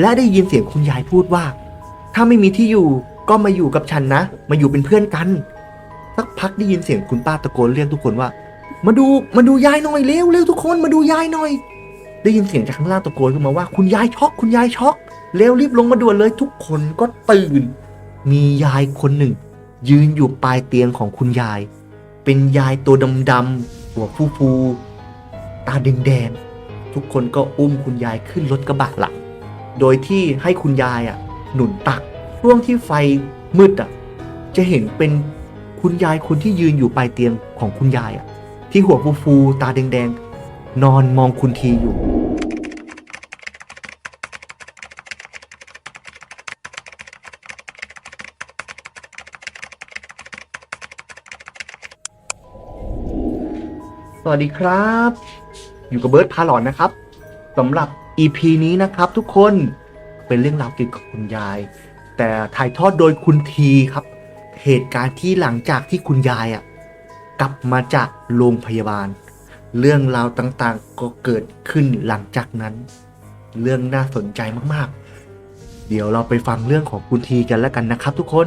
และได้ยินเสียงคุณยายพูดว่า ถ้าไม่มีที่อยู่ก็มาอยู่กับฉันนะ มาอยู่เป็นเพื่อนกันสักพักได้ยินเสียงคุณป้าตะโกนเรียกทุกคนว่า มาดูมาดูยายหน่อยเร็วเร็วทุกคนมาดูยายหน่อย ได้ยินเสียงจากข้างล่างตะโกนขึ้นมาว่า คุณยายช็อก คุณยายช็อกเร็วรีบลงมาด่วนเลยทุกคนก็ตื่น มียายคนหนึ่ง ยืนอยู่ปลายเตียงของคุณยาย เป็นยายตัวดำๆหัวฟูฟูๆตาแดงๆทุกคนก็อุ้มคุณยายขึ้นรถกระบะหลัง โดยที่ให้คุณยายอะหนุนตักช่วงที่ไฟมืดอะจะเห็นเป็นคุณยายคนที่ยืนอยู่ปลายเตียงของคุณยายอะที่หัวฟูฟูๆตาแดงๆ นอนมองคุณทีอยู่ สวัสดีครับ อยู่กับเบิร์ดพาหลอนนะครับสำหรับ EP นี้นะครับทุกคนเป็นเรื่องราวเกี่ยวกับคุณยาย แต่ถ่ายทอดโดยคุณทีครับ เหตุการณ์ที่หลังจากที่คุณยายอะกลับมาจากโรงพยาบาล เรื่องราวต่างๆก็เกิดขึ้นหลังจากนั้น เรื่องน่าสนใจมากๆ เดี๋ยวเราไปฟังเรื่องของคุณทีกันแล้วกันนะครับ ทุกคน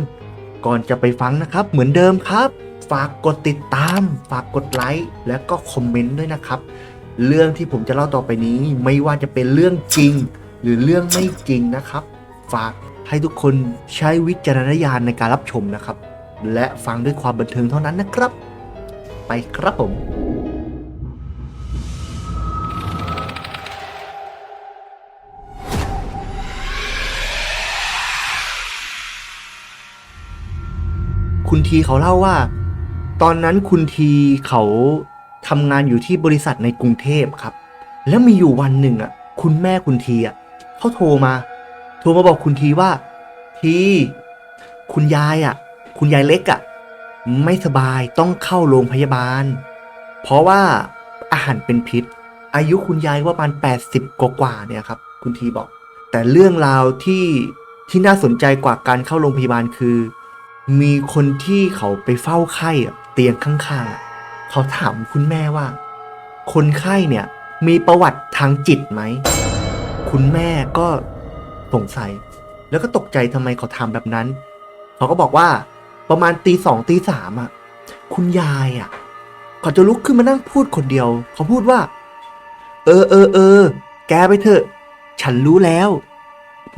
ก่อนจะไปฟังนะครับ เหมือนเดิมครับ ฝากกดติดตาม ฝากกดไลค์และก็คอมเมนต์ด้วยนะครับ เรื่องที่ผมจะเล่าต่อไปนี้ ไม่ว่าจะเป็นเรื่องจริง หรือเรื่องไม่จริงนะครับ ฝากให้ทุกคนใช้วิจารณญาณในการรับชมนะครับ และฟังด้วยความบันเทิงเท่านั้นนะครับ ไปครับผม คุณทีเขาเล่าว่า ตอนนั้นคุณทีเขา ทำงานอยู่ที่บริษัทในกรุงเทพครับ แล้วมีอยู่วันหนึ่งอะ คุณแม่คุณทีอะเขาโทรมา โทรมาบอกคุณทีว่า ที คุณยายอะ คุณยายเล็กอะ ไม่สบายต้องเข้าโรงพยาบาล เพราะว่าอาหารเป็นพิษ อายุคุณยายว่าประมาณ80 กว่าๆเนี่ยครับ คุณทีบอก แต่เรื่องราวที่ที่น่าสนใจกว่าการเข้าโรงพยาบาลคือ มีคนที่เขาไปเฝ้าไข้อะเตียงข้างๆ เขาถามคุณแม่ว่า คนไข้เนี่ยมีประวัติทางจิตไหม คุณแม่ก็สงสัย แล้วก็ตกใจทำไมเขาทำแบบนั้น เขาก็บอกว่าประมาณตีสองตีสามอะ คุณยายอะเขาจะลุกขึ้นมานั่งพูดคนเดียว เขาพูดว่า เออเออเออแกไปเถอะ ฉันรู้แล้ว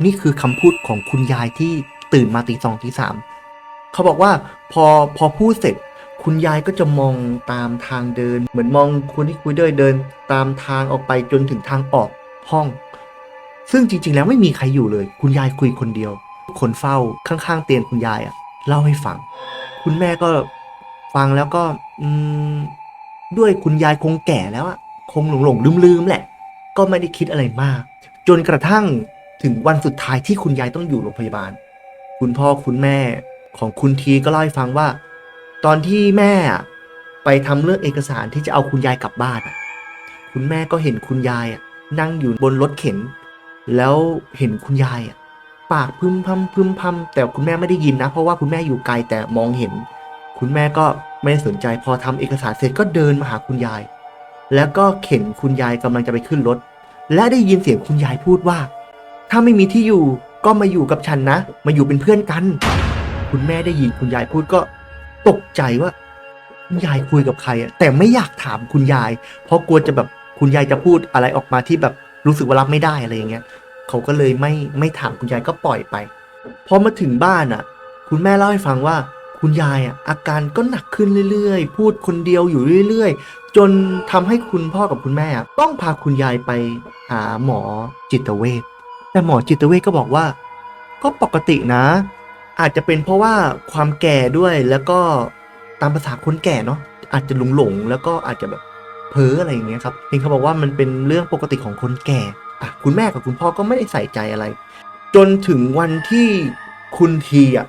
นี่คือคำพูดของคุณยายที่ตื่นมาตีสองตีสามเขาบอกว่าพอพอพูดเสร็จ คุณยายก็จะมองตามทางเดิน เหมือนมองคนที่คุยด้วยเดินตามทางออกไปจนถึงทางออกห้อง ซึ่งจริง ๆ แล้วไม่มีใครอยู่เลย คุณยายคุยคนเดียว คนเฝ้าข้างๆ เตียงคุณยายอะเล่าให้ฟัง คุณแม่ก็ฟังแล้วก็ อืม ด้วยคุณยายคงแก่แล้วอะคงหลงหลงลืมลืมๆแหละ ก็ไม่ได้คิดอะไรมาก จนกระทั่งถึงวันสุดท้ายที่คุณยายต้องอยู่โรงพยาบาล คุณพ่อคุณแม่ของคุณทีก็เล่าให้ฟังว่า ตอนที่แม่ไปทำเรื่องเอกสารที่จะเอาคุณยายกลับบ้านคุณแม่ก็เห็นคุณยายนั่งอยู่บนรถเข็น แล้วเห็นคุณยายปากพึมพำพึมพำแต่คุณแม่ไม่ได้ยินนะ เพราะว่าคุณแม่อยู่ไกลแต่มองเห็น คุณแม่ก็ไม่ได้สนใจพอทำเอกสารเสร็จก็เดินมาหาคุณยาย แล้วก็เข็นคุณยายกำลังจะไปขึ้นรถ และได้ยินเสียงคุณยายพูดว่า ถ้าไม่มีที่อยู่ก็มาอยู่กับฉันนะ มาอยู่เป็นเพื่อนกัน คุณแม่ได้ยินคุณยายพูดก็ ตกใจว่าคุณยายคุยกับใครอะแต่ไม่อยากถามคุณยาย เพราะกลัวจะแบบคุณยายจะพูดอะไรออกมาที่แบบรู้สึกว่ารับไม่ได้อะไรอย่างเงี้ยเขาก็เลยไม่ไม่ถามคุณยายก็ปล่อยไปพอมาถึงบ้านอะคุณแม่เล่าให้ฟังว่าคุณยายอะอาการก็หนักขึ้นเรื่อยๆ พูดคนเดียวอยู่เรื่อยๆ จนทำให้คุณพ่อกับคุณแม่อะต้องพาคุณยายไปหาหมอจิตเวชแต่หมอจิตเวชก็บอกว่า ก็ปกตินะ อาจจะเป็นเพราะว่าความแก่ด้วยแล้วก็ตามภาษาคนแก่เนาะอาจจะหลงหลงแล้วก็อาจจะแบบเพ้ออะไรอย่างเงี้ยครับเห็นเขาบอกว่ามันเป็นเรื่องปกติของคนแก่อะคุณแม่กับคุณพ่อก็ไม่ได้ใส่ใจอะไร จนถึงวันที่คุณทีอะ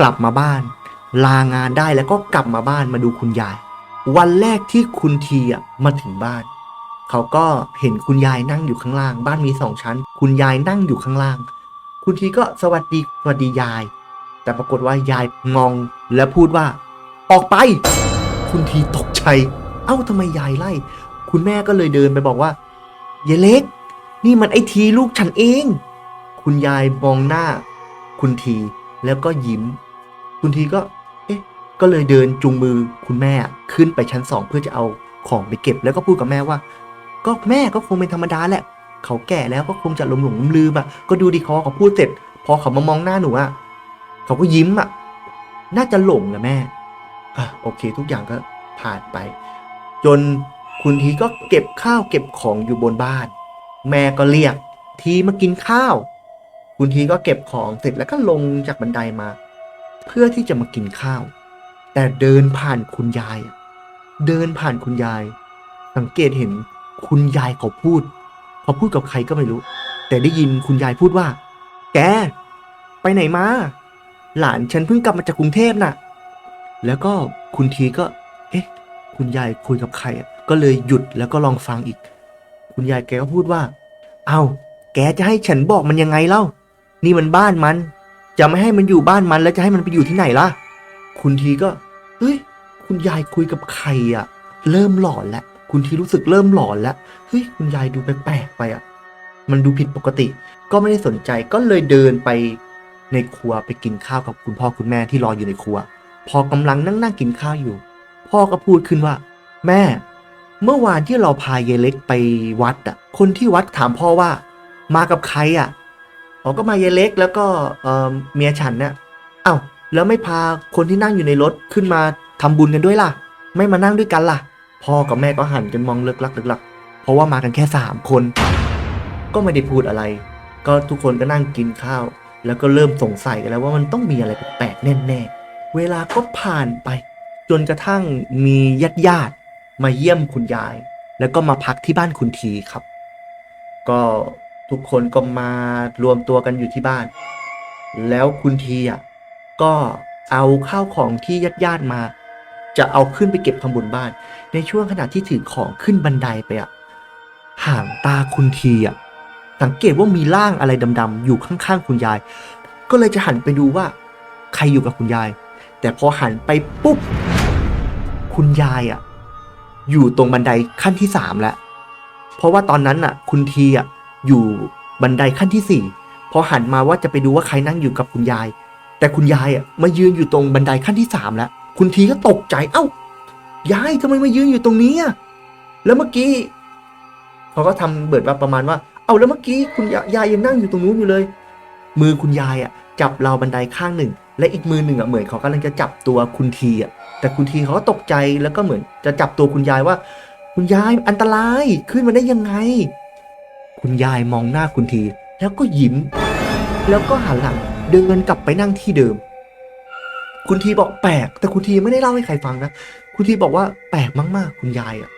กลับมาบ้าน ลางานได้แล้วก็กลับมาบ้านมาดูคุณยาย วันแรกที่คุณทีอะมาถึงบ้านเขาก็เห็นคุณยายนั่งอยู่ข้างล่าง บ้านมีสองชั้น คุณยายนั่งอยู่ข้างล่าง คุณทีก็สวัสดีสวัสดียาย แต่ปรากฏว่ายายงองและพูดว่า ออกไป คุณทีตกใจ เอ้าทำไมยายไล่ คุณแม่ก็เลยเดินไปบอกว่ายายเล็ก นี่มันไอทีลูกฉันเอง คุณยายมองหน้า คุณทีแล้วก็ยิ้ม คุณทีก็ เอ๊ะ ก็เลยเดินจูงมือคุณแม่ขึ้นไปชั้นสองเพื่อจะเอาของไปเก็บ แล้วก็พูดกับแม่ว่า ก็แม่ก็คงเป็นธรรมดาแหละ เขาแก่แล้วก็คงจะหลงหลงลืมอะก็ดูดิเขาเขาพูดเสร็จ พอเขามามองหน้าหนูอะ เขาก็ยิ้มอะ น่าจะหลงนะแม่อะโอเค ทุกอย่างก็ผ่านไป จนคุณทีก็เก็บข้าวเก็บของอยู่บนบ้าน แม่ก็เรียกทีมากินข้าว คุณทีก็เก็บของเสร็จแล้วก็ลงจากบันไดมา เพื่อที่จะมากินข้าว แต่เดินผ่านคุณยายอะเดินผ่านคุณยาย สังเกตเห็นคุณยายเขาพูดเขาพูดกับใครก็ไม่รู้ แต่ได้ยินคุณยายพูดว่า แก ไปไหนมา หลานฉันเพิ่งกลับมาจากกรุงเทพน่ะ แล้วก็คุณทีก็ เอ๊ะ คุณยายคุยกับใครอะก็เลยหยุดแล้วก็ลองฟังอีก คุณยายแกก็พูดว่า เอาแกจะให้ฉันบอกมันยังไงเล่า นี่มันบ้านมัน จะไม่ให้มันอยู่บ้านมันแล้วจะให้มันไปอยู่ที่ไหนล่ะ คุณทีก็ เฮ้ย คุณยายคุยกับใครอะเริ่มหลอนแล้ว คุณทีรู้สึกเริ่มหลอนแล้ว เฮ้ย คุณยายดูแปลกๆไปอะมันดูผิดปกติ ก็ไม่ได้สนใจ ก็เลยเดินไป ในครัวไปกินข้าวกับคุณพ่อคุณแม่ที่รออยู่ในครัว พอกำลังนั่งนั่งกินข้าวอยู่ พ่อก็พูดขึ้นว่า แม่ เมื่อวานที่เราพายายเล็กไปวัดอะ คนที่วัดถามพ่อว่า มากับใครอะอ๋อก็มายายเล็กแล้วก็เอ่อเมียฉันเนี่ยเอ้าแล้วไม่พาคนที่นั่งอยู่ในรถขึ้นมาทำบุญกันด้วยล่ะ ไม่มานั่งด้วยกันล่ะ พ่อกับแม่ก็หันกันมองเลิกลักเลิกลักเพราะว่ามากันแค่สามคน ก็ไม่ได้พูดอะไร ก็ทุกคนก็นั่งกินข้าว แล้วก็เริ่มสงสัยกันแล้วว่ามันต้องมีอะไรแปลกแน่ๆ เวลาก็ผ่านไป จนกระทั่งมีญาติญาติมาเยี่ยมคุณยาย แล้วก็มาพักที่บ้านคุณทีครับ ก็ทุกคนก็มารวมตัวกันอยู่ที่บ้าน แล้วคุณทีอะก็เอาข้าวของที่ญาติญาติมา จะเอาขึ้นไปเก็บทำบุญบ้าน ในช่วงขณะที่ถือของขึ้นบันไดไปอะห่างตาคุณทีอะ สังเกตว่ามีร่างอะไรดำๆอยู่ข้างๆคุณยาย ก็เลยจะหันไปดูว่า ใครอยู่กับคุณยาย แต่พอหันไปปุ๊บ คุณยายอะอยู่ตรงบันไดขั้นที่สามแล้ว เพราะว่าตอนนั้นอะคุณทีอะอยู่บันไดขั้นที่สี่พอหันมาว่าจะไปดูว่าใครนั่งอยู่กับคุณยาย แต่คุณยายอะมายืนอยู่ตรงบันไดขั้นที่สามแล้ว คุณทีก็ตกใจ เอ้ายายทำไมมายืนอยู่ตรงนี้อะแล้วเมื่อกี้เขาก็ทำเบิดว่าประมาณว่า เอาแล้วเมื่อกี้คุณยายยังนั่งอยู่ตรงนู้นอยู่เลย มือคุณยายอะจับราวบันไดข้างหนึ่ง และอีกมือหนึ่งอะเหมือนเขากำลังจะจับตัวคุณทีอะแต่คุณทีเขาก็ตกใจแล้วก็เหมือนจะจับตัวคุณยายว่า คุณยายอันตรายขึ้นมาได้ยังไง คุณยายมองหน้าคุณที แล้วก็ยิ้ม แล้วก็หันหลังเดินกลับไปนั่งที่เดิม คุณทีบอกแปลก แต่คุณทีไม่ได้เล่าให้ใครฟังนะคุณทีบอกว่าแปลกมาก ๆ คุณยายอะ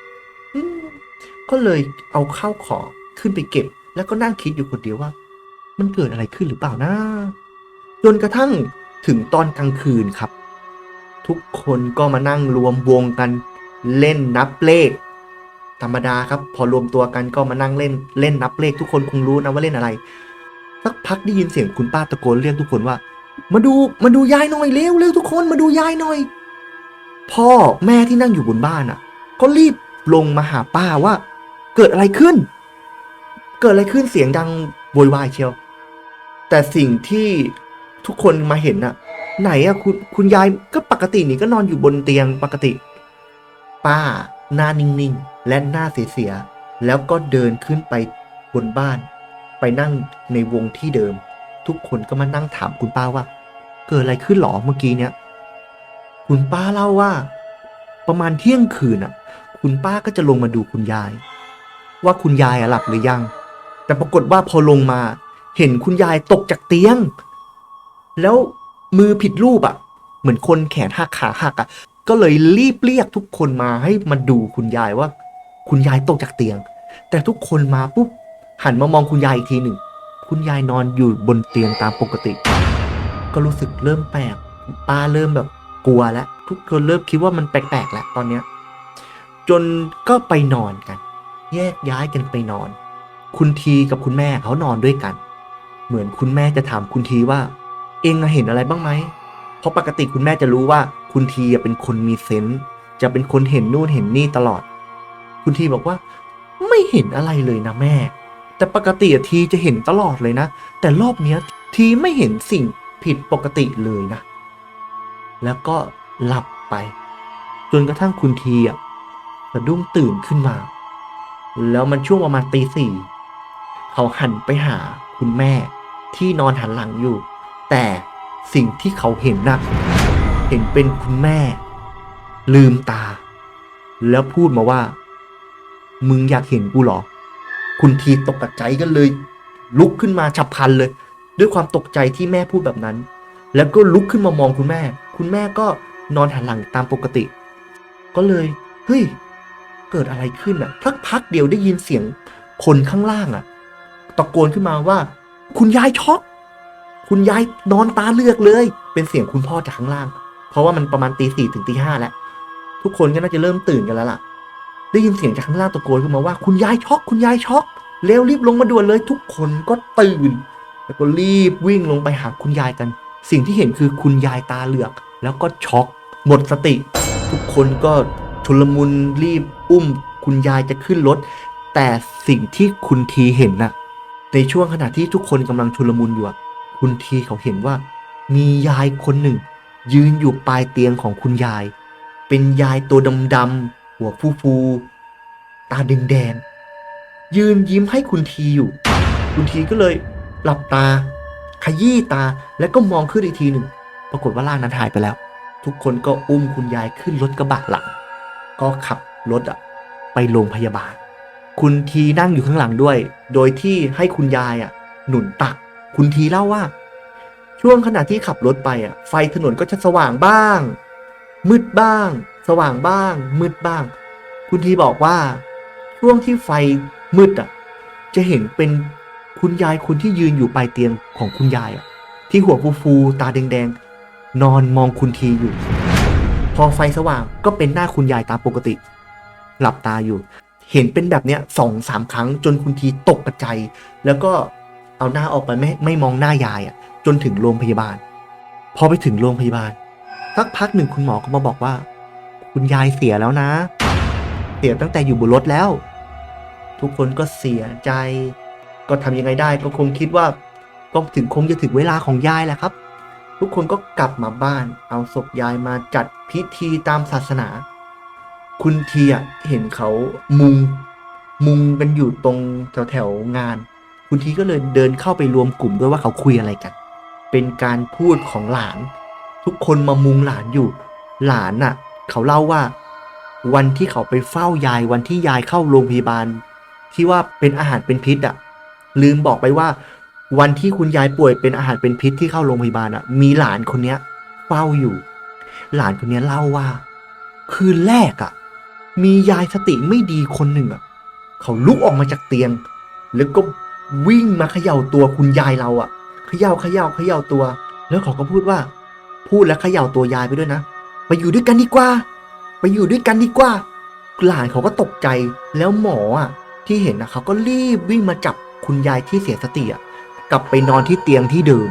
ก็เลยเอาข้าวของขึ้นไปเก็บ แล้วก็นั่งคิดอยู่คนเดียวว่า มันเกิดอะไรขึ้นหรือเปล่านะจนกระทั่งถึงตอนกลางคืนครับ ทุกคนก็มานั่งรวมวงกันเล่นนับเลข ธรรมดาครับ พอรวมตัวกันก็มานั่งเล่นเล่นนับเลขทุกคนคงรู้นะว่าเล่นอะไรสักพักได้ยินเสียงคุณป้าตะโกนเรียกทุกคนว่า มาดูมาดูยายหน่อยเร็วเร็วทุกคนมาดูยายหน่อย พ่อแม่ที่นั่งอยู่บนบ้านอะ ก็รีบลงมาหาป้าว่า เกิดอะไรขึ้น เกิดอะไรขึ้นเสียงดังโวยวายเชียว แต่สิ่งที่ทุกคนมาเห็นน่ะ ไหนอะคุณคุณยายก็ปกตินี่ก็นอนอยู่บนเตียงปกติ ป้าหน้านิ่งๆ และหน้าเสียๆแล้วก็เดินขึ้นไปบนบ้าน ไปนั่งในวงที่เดิม ทุกคนก็มานั่งถามคุณป้าว่า เกิดอะไรขึ้นหรอเมื่อกี้เนี้ยคุณป้าเล่าว่า ประมาณเที่ยงคืนอะ คุณป้าก็จะลงมาดูคุณยาย ว่าคุณยายหลับหรือยัง แต่ปรากฏว่าพอลงมาเห็นคุณยายตกจากเตียง แล้วมือผิดรูปอะ เหมือนคนแขนหักขาหักอะ ก็เลยรีบเรียกทุกคนมาให้มาดูคุณยายว่า คุณยายตกจากเตียง แต่ทุกคนมาปุ๊บหันมามองคุณยายอีกทีหนึ่ง คุณยายนอนอยู่บนเตียงตามปกติ ก็รู้สึกเริ่มแปลกป้าเริ่มแบบกลัวแล้ว ทุกคนเริ่มคิดว่ามันแปลกๆแล้วตอนเนี้ยจนก็ไปนอนกัน แยกย้ายกันไปนอน คุณทีกับคุณแม่เขานอนด้วยกัน เหมือนคุณแม่จะถามคุณทีว่า เองเห็นอะไรบ้างไหมเพราะปกติคุณแม่จะรู้ว่าคุณทีอะเป็นคนมีเซนส์จะเป็นคนเห็นนู่นเห็นนี่ตลอด คุณทีบอกว่า ไม่เห็นอะไรเลยนะแม่ แต่ปกติทีจะเห็นตลอดเลยนะ แต่รอบเนี้ยทีไม่เห็นสิ่งผิดปกติเลยนะ แล้วก็หลับไป จนกระทั่งคุณทีอะสะดุ้งตื่นขึ้นมา แล้วมันช่วงประมาณตีสี่ เขาหันไปหาคุณแม่ที่นอนหันหลังอยู่ แต่สิ่งที่เขาเห็นน่ะเห็นเป็นคุณแม่ ลืมตา แล้วพูดมาว่า มึงอยากเห็นกูเหรอ คุณทีตกใจกันเลย ลุกขึ้นมาฉับพลันเลย ด้วยความตกใจที่แม่พูดแบบนั้น แล้วก็ลุกขึ้นมามองคุณแม่ คุณแม่ก็นอนหันหลังตามปกติ ก็เลยเฮ้ยเกิดอะไรขึ้นอะพักพักๆเดียวได้ยินเสียงคนข้างล่างอะ ตะโกนขึ้นมาว่า คุณยายช็อก คุณยายนอนตาเลือกเลย เป็นเสียงคุณพ่อจากข้างล่าง เพราะว่ามันประมาณตีสี่ถึงตีห้าแล้ว ทุกคนก็น่าจะเริ่มตื่นกันแล้วล่ะ ได้ยินเสียงจากข้างล่างตะโกนขึ้นมาว่า คุณยายช็อกคุณยายช็อกเร็วรีบลงมาด่วนเลย ทุกคนก็ตื่น แล้วก็รีบวิ่งลงไปหาคุณยายกัน สิ่งที่เห็นคือคุณยายตาเหลือก แล้วก็ช็อก หมดสติ ทุกคนก็ชุลมุนรีบอุ้ม คุณยายจะขึ้นรถแต่สิ่งที่คุณทีเห็นน่ะ ในช่วงขณะที่ทุกคนกำลังชุลมุนอยู่คุณทีเขาเห็นว่า มียายคนหนึ่ง ยืนอยู่ปลายเตียงของคุณยาย เป็นยายตัวดำๆหัวฟูๆตาแดงๆยืนยิ้มให้คุณทีอยู่ คุณทีก็เลยหลับตา ขยี้ตาแล้วก็มองขึ้นอีกทีหนึ่ง ปรากฏว่าร่างนั้นหายไปแล้ว ทุกคนก็อุ้มคุณยายขึ้นรถกระบะหลัง ก็ขับรถอะไปโรงพยาบาล คุณทีนั่งอยู่ข้างหลังด้วย โดยที่ให้คุณยายอะ หนุนตัก คุณทีเล่าว่า ช่วงขณะที่ขับรถไปอะ ไฟถนนก็จะสว่างบ้าง มืดบ้าง สว่างบ้าง มืดบ้าง คุณทีบอกว่า ช่วงที่ไฟมืดอะ จะเห็นเป็นคุณยายคนที่ยืนอยู่ปลายเตียงของคุณยายอะ ที่หัวฟูฟูๆตาแดงๆ นอนมองคุณทีอยู่ พอไฟสว่างก็เป็นหน้าคุณยายตามปกติ หลับตาอยู่ เห็นเป็นแบบเนี้ยสองสามครั้งจนคุณทีตกกระใจแล้วก็เอาหน้าออกไปไม่ไม่มองหน้ายายอะ จนถึงโรงพยาบาล พอไปถึงโรงพยาบาลสักพักหนึ่งคุณหมอก็มาบอกว่า คุณยายเสียแล้วนะ เสียตั้งแต่อยู่บนรถแล้ว ทุกคนก็เสียใจ ก็ทำยังไงได้ก็คงคิดว่าก็ถึงคงจะถึงเวลาของยายแหละครับ ทุกคนก็กลับมาบ้าน เอาศพยายมาจัดพิธีตามศาสนา คุณเทียเห็นเขามุงมุงกันอยู่ตรงแถวแถวๆงาน คุณทีก็เลยเดินเข้าไปรวมกลุ่มด้วยว่าเขาคุยอะไรกัน เป็นการพูดของหลาน ทุกคนมามุงหลานอยู่ หลานน่ะ เขาเล่าว่า วันที่เขาไปเฝ้ายายวันที่ยายเข้าโรงพยาบาล ที่ว่าเป็นอาหารเป็นพิษอะ ลืมบอกไปว่า วันที่คุณยายป่วยเป็นอาหารเป็นพิษที่เข้าโรงพยาบาลอะ มีหลานคนเนี้ยเฝ้าอยู่ หลานคนเนี้ยเล่าว่า คืนแรกอะ มียายสติไม่ดีคนหนึ่งอะเขาลุกออกมาจากเตียง แล้วก็วิ่งมาเขย่าตัวคุณยายเราอะเขย่าเขย่าเขย่าตัว แล้วเขาก็พูดว่า พูดแล้วเขย่าตัวยายไปด้วยนะไปอยู่ด้วยกันดีกว่า ไปอยู่ด้วยกันดีกว่า หลานเขาก็ตกใจแล้วหมออะที่เห็นนะเขาก็รีบวิ่งมาจับคุณยายที่เสียสติอะกลับไปนอนที่เตียงที่เดิม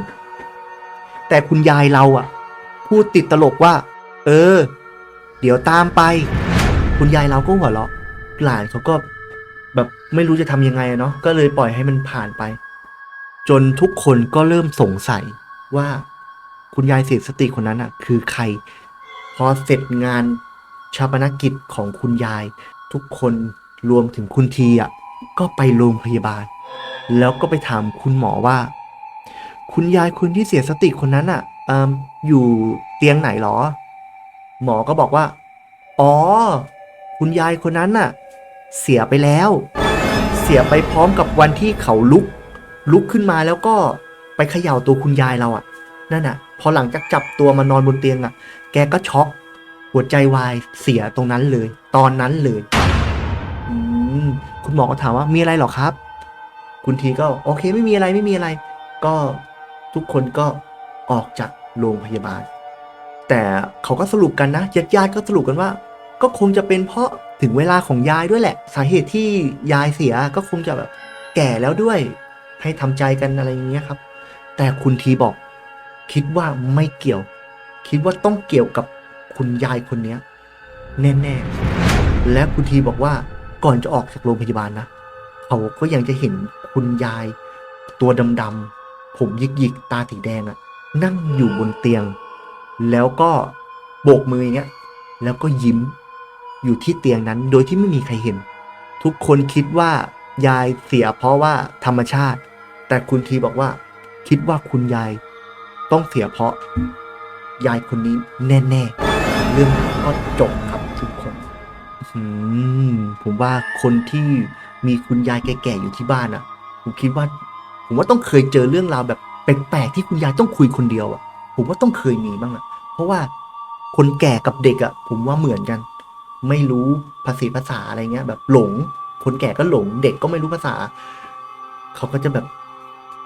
แต่คุณยายเราอะ พูดติดตลกว่า เออ เดี๋ยวตามไป คุณยายเราก็หัวเราะหลานเขาก็แบบไม่รู้จะทำยังไงอะเนาะก็เลยปล่อยให้มันผ่านไป จนทุกคนก็เริ่มสงสัยว่าคุณยายเสียสติคนนั้นอะ คือใคร พอเสร็จงานชาปนกิจของคุณยาย ทุกคนรวมถึงคุณทีอะก็ไปโรงพยาบาล แล้วก็ไปถามคุณหมอว่า คุณยายคนที่เสียสติคนนั้นอะออยู่เตียงไหนหรอ หมอก็บอกว่า อ๋อ คุณยายคนนั้นน่ะ เสียไปแล้ว เสียไปพร้อมกับวันที่เขาลุก ลุกขึ้นมาแล้วก็ไปเขย่าตัวคุณยายเราอะ นั่นอะ พอหลังจากจับตัวมานอนบนเตียงอะ แกก็ช็อก หัวใจวายเสียตรงนั้นเลย ตอนนั้นเลยคุณหมอก็ถามว่ามีอะไรหรอครับ คุณทีก็โอเคไม่มีอะไรไม่มีอะไร ก็ทุกคนก็ออกจากโรงพยาบาล แต่เขาก็สรุปกันนะญาติญาติๆก็สรุปกันว่า ก็คงจะเป็นเพราะถึงเวลาของยายด้วยแหละ สาเหตุที่ยายเสียก็คงจะแบบแก่แล้วด้วย ให้ทำใจกันอะไรอย่างเงี้ยครับ แต่คุณทีบอก คิดว่าไม่เกี่ยว คิดว่าต้องเกี่ยวกับคุณยายคนเนี้ยแน่ๆและคุณทีบอกว่าก่อนจะออกจากโรงพยาบาลนะเขาก็ยังจะเห็นคุณยาย ตัวดำๆผมหยิกๆตาสีแดงอะนั่งอยู่บนเตียง แล้วก็โบกมืออย่างเงี้ยแล้วก็ยิ้ม อยู่ที่เตียงนั้นโดยที่ไม่มีใครเห็น ทุกคนคิดว่ายายเสียเพราะว่าธรรมชาติ แต่คุณทีบอกว่า คิดว่าคุณยายต้องเสียเพราะ ยายคนนี้แน่ๆ เรื่องก็จบครับทุกคนผมว่าคนที่มีคุณยายแก่ๆอยู่ที่บ้านอะ ผมคิดว่า ผมว่าต้องเคยเจอเรื่องราวแบบแปลกๆที่คุณยายต้องคุยคนเดียวอะ ผมว่าต้องเคยมีบ้างอะ เพราะว่าคนแก่กับเด็กอะ ผมว่าเหมือนกัน ไม่รู้ภาษีภาษาอะไรเงี้ย แบบหลง คนแก่ก็หลง เด็กก็ไม่รู้ภาษา เขาก็จะแบบ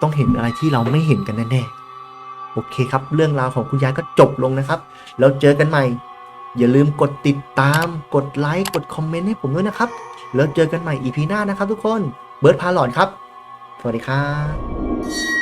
ต้องเห็นอะไรที่เราไม่เห็นกันแน่ๆโอเคครับ เรื่องราวของคุณยายก็จบลงนะครับ แล้วเจอกันใหม่ อย่าลืมกดติดตาม กดไลค์กดคอมเมนต์ให้ผมด้วยนะครับ แล้วเจอกันใหม่ EP หน้านะครับ ทุกคนเบิร์ดพาหลอนครับ สวัสดีครับ